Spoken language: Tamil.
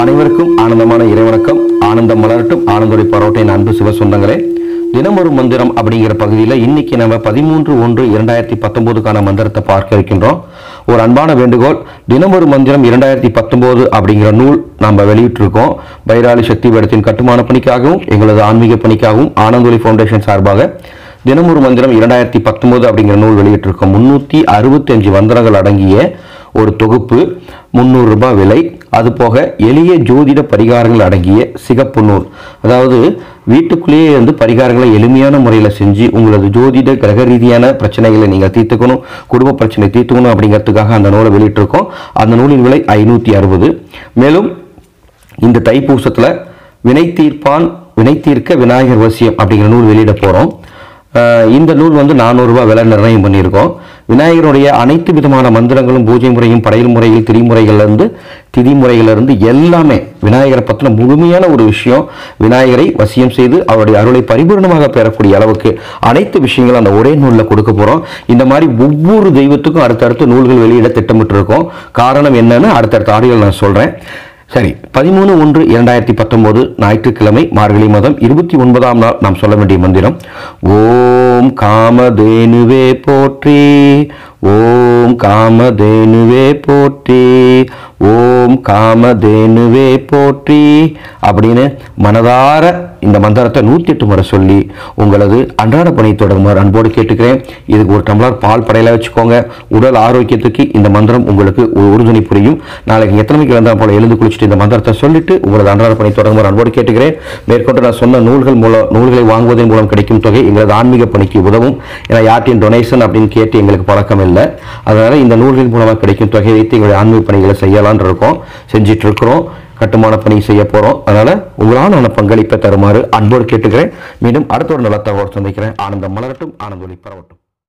அனைவருக்கும் ஆனந்தமான இறைவணக்கம் ஆனந்தம் மலரட்டும் ஆனந்தோடி பரோட்டையின் அன்பு சிவ சொந்தங்களே. தினமொரு மந்திரம் அப்படிங்கிற பகுதியில் இன்னைக்கு நம்ம பதிமூன்று ஒன்று இரண்டாயிரத்தி பத்தொன்பதுக்கான மந்திரத்தை பார்க்க இருக்கின்றோம். ஒரு அன்பான வேண்டுகோள் தினமொரு மந்திரம் இரண்டாயிரத்தி பத்தொன்பது அப்படிங்கிற நூல் நம்ம வெளியிட்டிருக்கோம். பைராளி சக்தி வேடத்தின் கட்டுமான பணிக்காகவும் எங்களது ஆன்மீக பணிக்காகவும் ஆனந்தொலி ஃபவுண்டேஷன் சார்பாக தினமொரு மந்திரம் இரண்டாயிரத்தி பத்தொன்பது அப்படிங்கிற நூல் வெளியிட்டிருக்கோம். முன்னூற்றி அறுபத்தஞ்சு மந்திரங்கள் அடங்கிய ஒரு தொகுப்பு முந்நூறு ரூபாய் விலை. அதுபோக எளிய ஜோதிட பரிகாரங்கள் அடங்கிய சிகப்பு நூல். அதாவது வீட்டுக்குள்ளேயே வந்து பரிகாரங்களை எளிமையான முறையில் செஞ்சு உங்களது ஜோதிட கிரக ரீதியான பிரச்சனைகளை நீங்கள் தீர்த்துக்கணும் குடும்ப பிரச்சனை தீர்த்துக்கணும் அப்படிங்கிறதுக்காக அந்த நூலை வெளியிட்டிருக்கோம். அந்த நூலின் விலை ஐநூற்றி அறுபது. மேலும் இந்த தைப்பூசத்தில் வினை தீர்ப்பான் வினை தீர்க்க விநாயகர் வசியம் அப்படிங்கிற நூல் வெளியிட போகிறோம் இந்த நூல் வந்து நானூறுரூவா விலை நிர்ணயம் பண்ணியிருக்கோம். விநாயகருடைய அனைத்து விதமான மந்திரங்களும் பூஜை முறையும் படையல் முறையில் திரிமுறைகள்லேருந்து திதி முறைகளிலிருந்து எல்லாமே விநாயகரை பற்றின முழுமையான ஒரு விஷயம் விநாயகரை வசியம் செய்து அவருடைய அருளை பரிபூர்ணமாக பெறக்கூடிய அளவுக்கு அனைத்து விஷயங்களும் அந்த ஒரே நூலில் கொடுக்க போகிறோம் இந்த மாதிரி ஒவ்வொரு தெய்வத்துக்கும் அடுத்தடுத்து நூல்கள் வெளியிட திட்டமிட்டிருக்கோம். காரணம் என்னன்னு அடுத்தடுத்த ஆடியோவில் நான் சொல்கிறேன் சரி பதிமூணு ஒன்று இரண்டாயிரத்தி பத்தொன்பது ஞாயிற்றுக்கிழமை மார்கழி மாதம் இருபத்தி ஒன்பதாம் நாள் நாம் சொல்ல வேண்டிய மந்திரம் ஓம் காமதேனுவே போற்றி ஓம் காமதேனுவே போற்றி ஓம் காமதேனுவே போற்றி அப்படின்னு மனதார இந்த மந்திரத்தை நூற்றி எட்டு முறை சொல்லி உங்களது அன்றாட பணி தொடருமாறு அன்போடு கேட்டுக்கிறேன். இதுக்கு ஒரு டம்ளர் பால் படையில வச்சுக்கோங்க. உடல் ஆரோக்கியத்துக்கு இந்த மந்திரம் உங்களுக்கு ஒரு உறுதுணை புரியும். நாளைக்கு எத்தனை மணிக்கு வந்தால் போல எழுந்து குளிச்சுட்டு இந்த மந்திரத்தை சொல்லிட்டு உங்களது அன்றாட பணி தொடருமாறு அன்போடு கேட்டுக்கிறேன். மேற்கொண்டு நான் சொன்ன நூல்கள் மூலம் நூல்களை வாங்குவதன் மூலம் கிடைக்கும் தொகை எங்களது ஆன்மீக பணிக்கு உதவும். ஏன்னா யார்ட்டின் டொனேஷன் அப்படின்னு கேட்டு எங்களுக்கு பழக்கம் இல்லை. அதனால இந்த நூல்கள் மூலமாக கிடைக்கும் தொகை வைத்து எங்களுடைய ஆன்மீக பணிகளை செய்யலாம்னு இருக்கோம். செஞ்சிட்ருக்கிறோம் கட்டுமான பணி செய்ய போறோம். அதனால உங்களான பங்களிப்பை தருமாறு அன்போடு கேட்டுக்கிறேன். மீண்டும் அடுத்த ஒரு நல்ல தகவல் சந்திக்கிறேன். ஆனந்தம் மலரட்டும். ஆனந்தொலி பரவட்டும்.